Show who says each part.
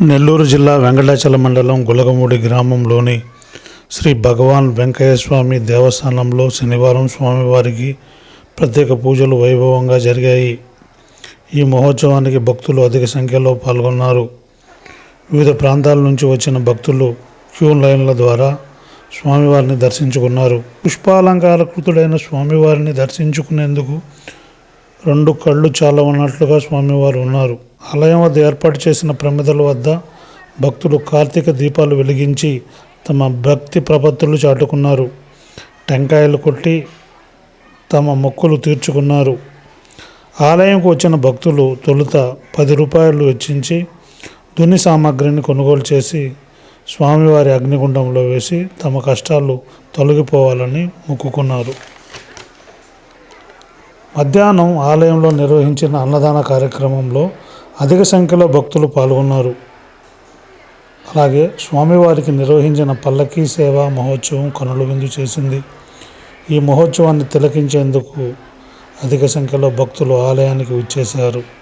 Speaker 1: నెల్లూరు జిల్లా వెంకటాచల మండలం గులగమూడి గ్రామంలోని శ్రీ భగవాన్ వెంకయ్య స్వామి దేవస్థానంలో శనివారం స్వామివారికి ప్రత్యేక పూజలు వైభవంగా జరిగాయి. ఈ మహోత్సవానికి భక్తులు అధిక సంఖ్యలో పాల్గొన్నారు. వివిధ ప్రాంతాల నుంచి వచ్చిన భక్తులు క్యూ లైన్ల ద్వారా స్వామివారిని దర్శించుకున్నారు. పుష్పాలంకారకృతుడైన స్వామివారిని దర్శించుకునేందుకు రెండు కళ్ళు చాలా ఉన్నట్లుగా స్వామివారు ఉన్నారు. ఆలయం వద్ద ఏర్పాటు చేసిన ప్రమిదల వద్ద భక్తులు కార్తీక దీపాలు వెలిగించి తమ భక్తి ప్రపత్తులు చాటుకున్నారు. టెంకాయలు కొట్టి తమ మొక్కులు తీర్చుకున్నారు. ఆలయంకు వచ్చిన భక్తులు తొలుత పది రూపాయలు వెచ్చించి దుని సామాగ్రిని కొనుగోలు చేసి స్వామివారి అగ్నిగుండంలో వేసి తమ కష్టాలు తొలగిపోవాలని మొక్కుకున్నారు. మధ్యాహ్నం ఆలయంలో నిర్వహించిన అన్నదాన కార్యక్రమంలో అధిక సంఖ్యలో భక్తులు పాల్గొన్నారు. అలాగే స్వామివారికి నిర్వహించిన పల్లకీ సేవ మహోత్సవం కనుల విందు చేసింది. ఈ మహోత్సవాన్ని తిలకించేందుకు అధిక సంఖ్యలో భక్తులు ఆలయానికి వచ్చేశారు.